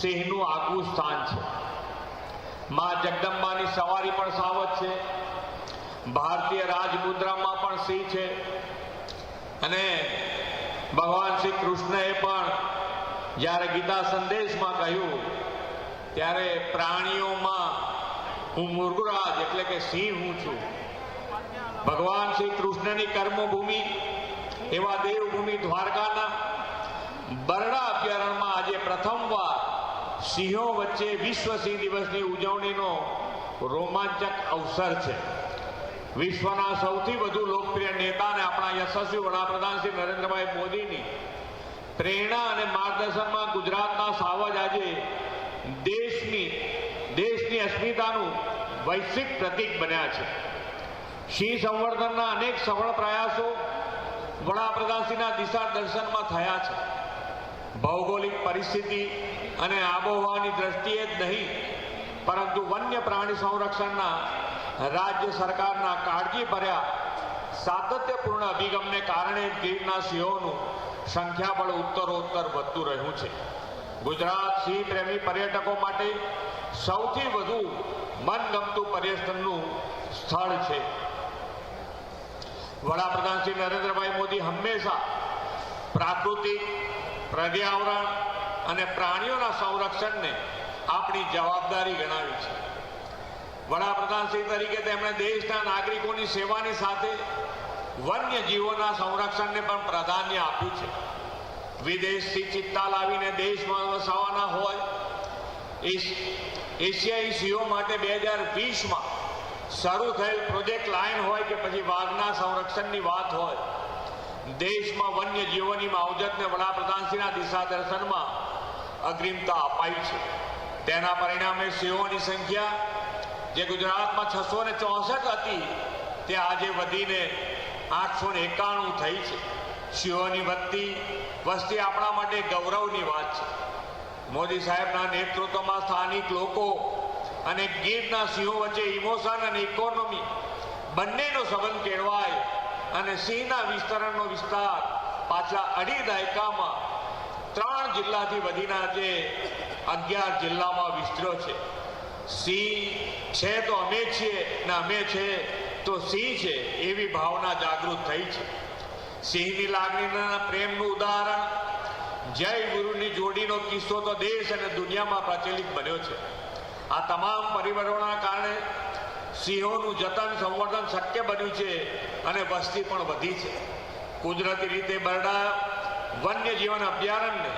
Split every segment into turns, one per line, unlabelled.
સિંહનું આગવું સ્થાન છે. માં જગદંબાની સવારી પણ સાવધ છે. ભારતીય રાજમુદ્રામાં પણ સિંહ છે. અને ભગવાન શ્રી કૃષ્ણએ પણ જ્યારે ગીતા સંદેશમાં કહ્યું, ત્યારે પ્રાણીઓમાં હું મુર્ગરાજ એટલે કે સિંહ હું છું. ભગવાન શ્રી કૃષ્ણની કર્મભૂમિ, એવા દેવભૂમિ દ્વારકાના બરડા અભયારણ્યમાં આજે પ્રથમવાર સિંહો વચ્ચે વિશ્વ સિંહ દિવસની ઉજવણીનો રોમાંચક અવસર છે. વિશ્વના સૌથી વધુ લોકપ્રિય નેતા અને આપણા યશસ્વી વડાપ્રધાન શ્રી નરેન્દ્રભાઈ મોદીની પ્રેરણા અને માર્ગદર્શનમાં ગુજરાતના સાવજ આજે દેશની દેશની અસ્મિતાનું વૈશ્વિક પ્રતીક બન્યા છે. સિંહ સંવર્ધનના અનેક સફળ પ્રયાસો વડાપ્રધાનશ્રીના દિશા દર્શનમાં થયા છે. ભૌગોલિક પરિસ્થિતિ અને આબોહવાની દ્રષ્ટિએ જ નહીં, પરંતુ વન્ય પ્રાણી સંરક્ષણના રાજ્ય સરકારના કાળજી ભર્યા સાતત્યપૂર્ણ અભિગમને કારણે ગીરના સિંહોનું સંખ્યાબળ ઉત્તરોત્તર વધતું રહ્યું છે. ગુજરાત સિંહ પ્રેમી પર્યટકો માટે સૌથી વધુ મનગમતું પર્યટનનું સ્થળ છે. વડાપ્રધાન શ્રી નરેન્દ્રભાઈ મોદી હંમેશા પ્રાકૃતિક, પર્યાવરણ અને પ્રાણીઓના સંરક્ષણને આપણી જવાબદારી ગણાવી છે. વડાપ્રધાન શ્રી તરીકે તેમણે દેશના નાગરિકોની સેવાની સાથે વન્ય જીવોના સંરક્ષણને પણ પ્રાધાન્ય આપ્યું છે. વિદેશથી ચિત્તા લાવીને દેશમાં વસાવાના હોય એશિયાઈ સિંહો માટે બે હજાર વીસમાં શરૂ થયેલ પ્રોજેક્ટ લાઇન હોય કે પછી વાઘના સંરક્ષણની વાત હોય, દેશમાં વન્ય જીવોની માવજતને વડાપ્રધાનશ્રીના દિશા દર્શનમાં અગ્રિમતા અપાઈ છે. તેના પરિણામે સિંહોની સંખ્યા જે ગુજરાતમાં છસો ને ચોસઠ હતી, તે આજે વધીને આઠસો ને એકાણું થઈ છે. સિંહોની વધતી વસ્તી આપણા માટે ગૌરવની વાત છે. મોદી સાહેબના નેતૃત્વમાં સ્થાનિક લોકો અને ગીરના સિંહો વચ્ચે ઇમોશન અને ઇકોનોમી બંનેનો સંબંધ કેળવાય અને સિંહના વિસ્તરણનો વિસ્તાર પાછલા અઢી દાયકામાં ત્રણ જિલ્લાથી વધીને આજે અગિયાર જિલ્લામાં વિસ્તર્યો છે. સિંહ છે તો અમે છીએ ને અમે છે તો સિંહ છે એવી ભાવના જાગૃત થઈ છે. સિંહની લાગણીના પ્રેમનું ઉદાહરણ, જય ગુરુની જોડીનો કિસ્સો તો દેશ અને દુનિયામાં પ્રચલિત બન્યો છે. આ તમામ પરિબળોના કારણે સિંહોનું જતન સંવર્ધન શક્ય બન્યું છે અને વસ્તી પણ વધી છે. કુદરતી રીતે બરડા વન્ય જીવન અભયારણ્ય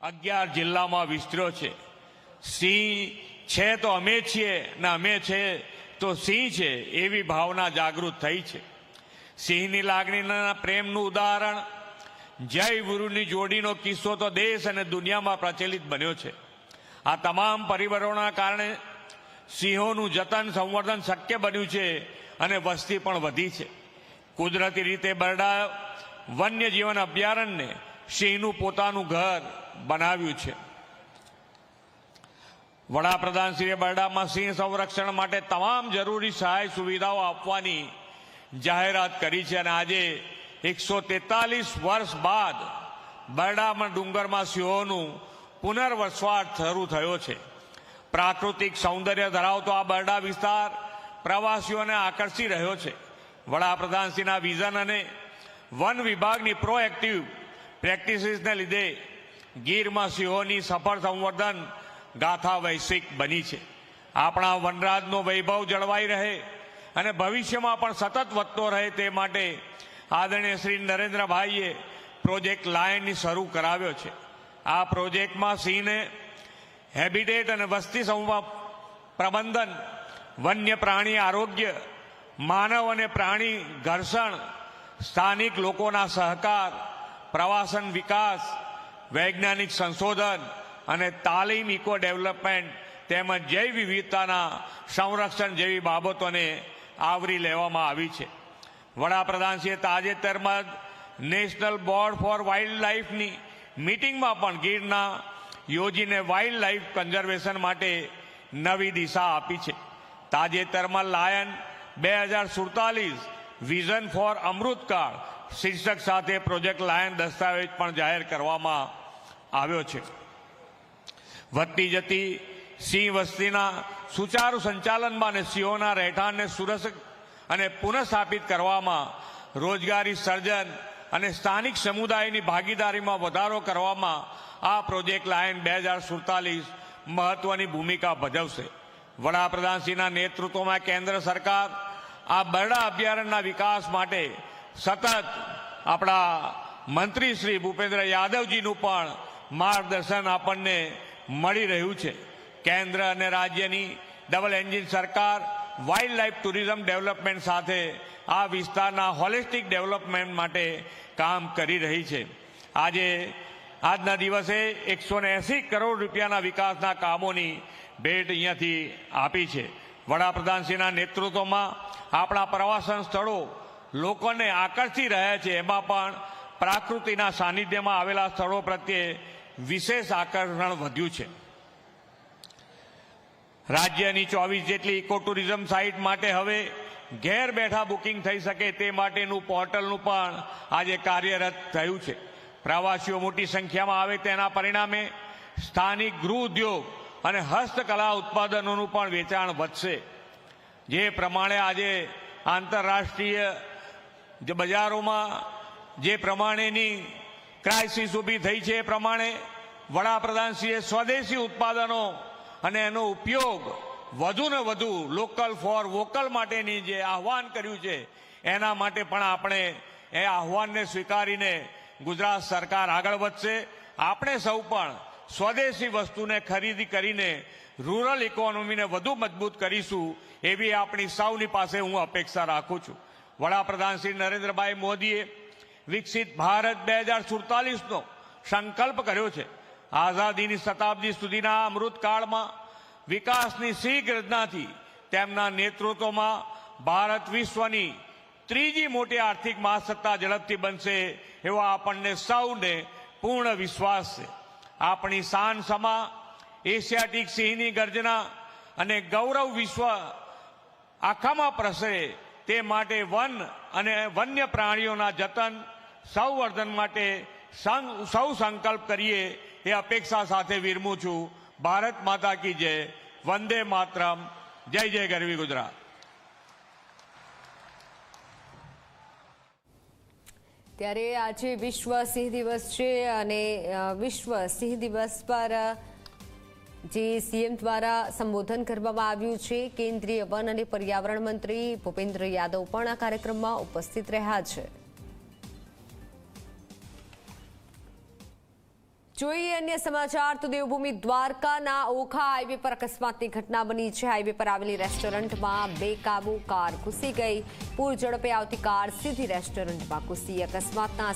અગિયાર જિલ્લામાં વિસ્તર્યો છે. સિંહ છે તો અમે છીએ ને અમે છે તો સિંહ છે એવી ભાવના જાગૃત થઈ છે. સિંહની લાગણીના પ્રેમનું ઉદાહરણ, જય ગુરુની જોડીનો કિસ્સો તો દેશ અને દુનિયામાં પ્રચલિત બન્યો છે. આ તમામ પરિબળોના કારણે સિંહોનું જતન સંવર્ધન શક્ય બન્યું છે અને વસ્તી પણ વધી છે. કુદરતી રીતે બરડા વન્યજીવન અભયારણ્યને સિંહનું પોતાનું ઘર બનાવ્યું છે. વડાપ્રધાનશ્રીએ બરડામાં સિંહ સંરક્ષણ માટે તમામ જરૂરી સહાય સુવિધાઓ આપવાની જાહેરાત કરી છે અને આજે એકસો વર્ષ બાદ બરડામાં ડુંગરમાં સિંહોનું પુનર્વસવાટ શરૂ થયો છે. પ્રાકૃતિક સૌંદર્ય ધરાવતો આ બરડા વિસ્તાર પ્રવાસીઓને આકર્ષી રહ્યો છે. વડાપ્રધાનશ્રીના વિઝન અને વન વિભાગની પ્રોએક્ટિવ પ્રેક્ટિસીસને લીધે ગીરમાં સિંહોની સફળ સંવર્ધન ગાથા વૈશ્વિક બની છે. આપણા વનરાજનો વૈભવ જળવાઈ રહે અને ભવિષ્યમાં પણ સતત વધતો રહે તે માટે આદરણીય શ્રી નરેન્દ્રભાઈએ પ્રોજેક્ટ લાયનની શરૂ કરાવ્યો છે. આ પ્રોજેક્ટમાં સિંહને હેબિટેટ અને વસ્તી સંવા પ્રબંધન, વન્ય પ્રાણી આરોગ્ય માનવ અને પ્રાણી ઘર્ષણ, સ્થાનિક લોકોના સહકાર, પ્રવાસન વિકાસ, વૈજ્ઞાનિક સંશોધન અને તાલીમ ઇકો ડેવલપમેન્ટ તેમજ જૈવ વિવિધતાના સંરક્ષણ જેવી બાબતોને આવરી લેવામાં આવી છે. વડાપ્રધાનશ્રીએ તાજેતરમાં જ નેશનલ બોર્ડ ફોર વાઇલ્ડ લાઈફની મિટિંગમાં પણ ગીરના યોજીને વાઇલ્ડ લાઈફ કન્ઝર્વેશન માટે નવી દિશા આપી છે. તાજેતરમાં લાયન બે હજાર સુડતાલીસ વિઝન ફોર અમૃતકાળ શીર્ષક સાથે પ્રોજેક્ટ લાયન દસ્તાવેજ પણ જાહેર કરવામાં આવ્યો છે. વધતી જતી સિંહ વસ્તીના સુચારુ સંચાલનમાં અને સિંહોના રહેઠાણને સુરક્ષિત અને પુનઃસ્થાપિત કરવામાં રોજગારી સર્જન અને સ્થાનિક સમુદાયની ભાગીદારીમાં વધારો કરવામાં આ પ્રોજેક્ટ લાયન બે હજાર સુડતાલીસ મહત્વની ભૂમિકા ભજવશે. વડાપ્રધાનશ્રીના નેતૃત્વમાં કેન્દ્ર સરકાર આ બરડા અભયારણ્યના વિકાસ માટે સતત આપણા મંત્રી શ્રી ભૂપેન્દ્ર યાદવજીનું પણ માર્ગદર્શન આપણને મળી રહ્યું છે. કેન્દ્ર અને રાજ્યની ડબલ એન્જિન સરકાર વાઇલ્ડ લાઇફ ટુરિઝમ ડેવલપમેન્ટ સાથે આ વિસ્તારના હોલિસ્ટિક ડેવલપમેન્ટ માટે કામ કરી રહી છે. આજે, આજના દિવસે એકસો કરોડ રૂપિયાના વિકાસના કામોની ભેટ અહીંયાથી આપી છે. વડાપ્રધાનશ્રીના નેતૃત્વમાં આપણા પ્રવાસન સ્થળો લોકોને આકર્ષી રહ્યા છે. એમાં પણ પ્રાકૃતિના સાનિધ્યમાં આવેલા સ્થળો પ્રત્યે વિશેષ આકર્ષણ વધ્યું છે. રાજ્યની ચોવીસ જેટલી ઇકો ટુરિઝમ સાઇટ માટે હવે ઘેર બેઠા બુકિંગ થઈ શકે તે માટેનું પોર્ટલનું પણ આજે કાર્યરત થયું છે. પ્રવાસીઓ મોટી સંખ્યામાં આવે તેના પરિણામે સ્થાનિક ગૃહ ઉદ્યોગ અને હસ્તકલા ઉત્પાદનોનું પણ વેચાણ વધશે. જે પ્રમાણે આજે આંતરરાષ્ટ્રીય બજારોમાં જે પ્રમાણેની ક્રાઇસિસ ઊભી થઈ છે એ પ્રમાણે વડાપ્રધાનશ્રીએ સ્વદેશી ઉત્પાદનો અને એનો ઉપયોગ વધુ ને વધુ લોકલ ફોર વોકલ માટેની જે આહવાન કર્યું છે, એના માટે પણ આપણે એ આહવાનને સ્વીકારીને ગુજરાત સરકાર આગળ વધશે. આપણે સૌ પણ સ્વદેશી વસ્તુને ખરીદી કરીને રૂરલ ઇકોનોમીને વધુ મજબૂત કરીશું, એવી આપણી સૌની પાસે હું અપેક્ષા રાખું છું. વડાપ્રધાન શ્રી નરેન્દ્રભાઈ મોદીએ વિકસિત ભારત બે હજાર સુડતાલીસનો સંકલ્પ કર્યો છે. આઝાદીની શતાબ્દી સુધીના અમૃતકાળમાં વિકાસની શીઘ્ર યોજનાથી તેમના નેતૃત્વમાં ભારત વિશ્વની ત્રીજી મોટી આર્થિક મહાસત્તા ઝડપથી બનશે એવો આપણને સૌને પૂર્ણ વિશ્વાસ છે. આપણી શાન સમા, એશિયાટિક સિંહની ગર્જના અને ગૌરવ વિશ્વ આખામાં પ્રસરે તે માટે વન અને વન્ય પ્રાણીઓના જતન, સંવર્ધન માટે સૌ સંકલ્પ કરીએ એ અપેક્ષા સાથે વિરમું છું. ભારત માતા કી જય. વંદે માતરમ. જય જય ગરવી ગુજરાત.
ત્યારે આજે વિશ્વ સિંહ દિવસ છે અને વિશ્વ સિંહ દિવસ પર જે સીએમ દ્વારા સંબોધન કરવામાં આવ્યું છે, કેન્દ્રીય વન અને પર્યાવરણ મંત્રી ભૂપેન્દ્ર યાદવ પણ આ કાર્યક્રમમાં ઉપસ્થિત રહ્યા છે. જોઈએ અન્ય સમાચાર. તો દેવભૂમિ દ્વારકાના ઓખા હાઈવે પર અકસ્માતની ઘટના બની છે. હાઈવે પર આવેલી રેસ્ટોરન્ટમાં બેકાબુ કાર ઘૂસી ગઈ. પૂર ઝડપે આવતી કાર સીધી રેસ્ટોરન્ટમાં ઘૂસી. અકસ્માતના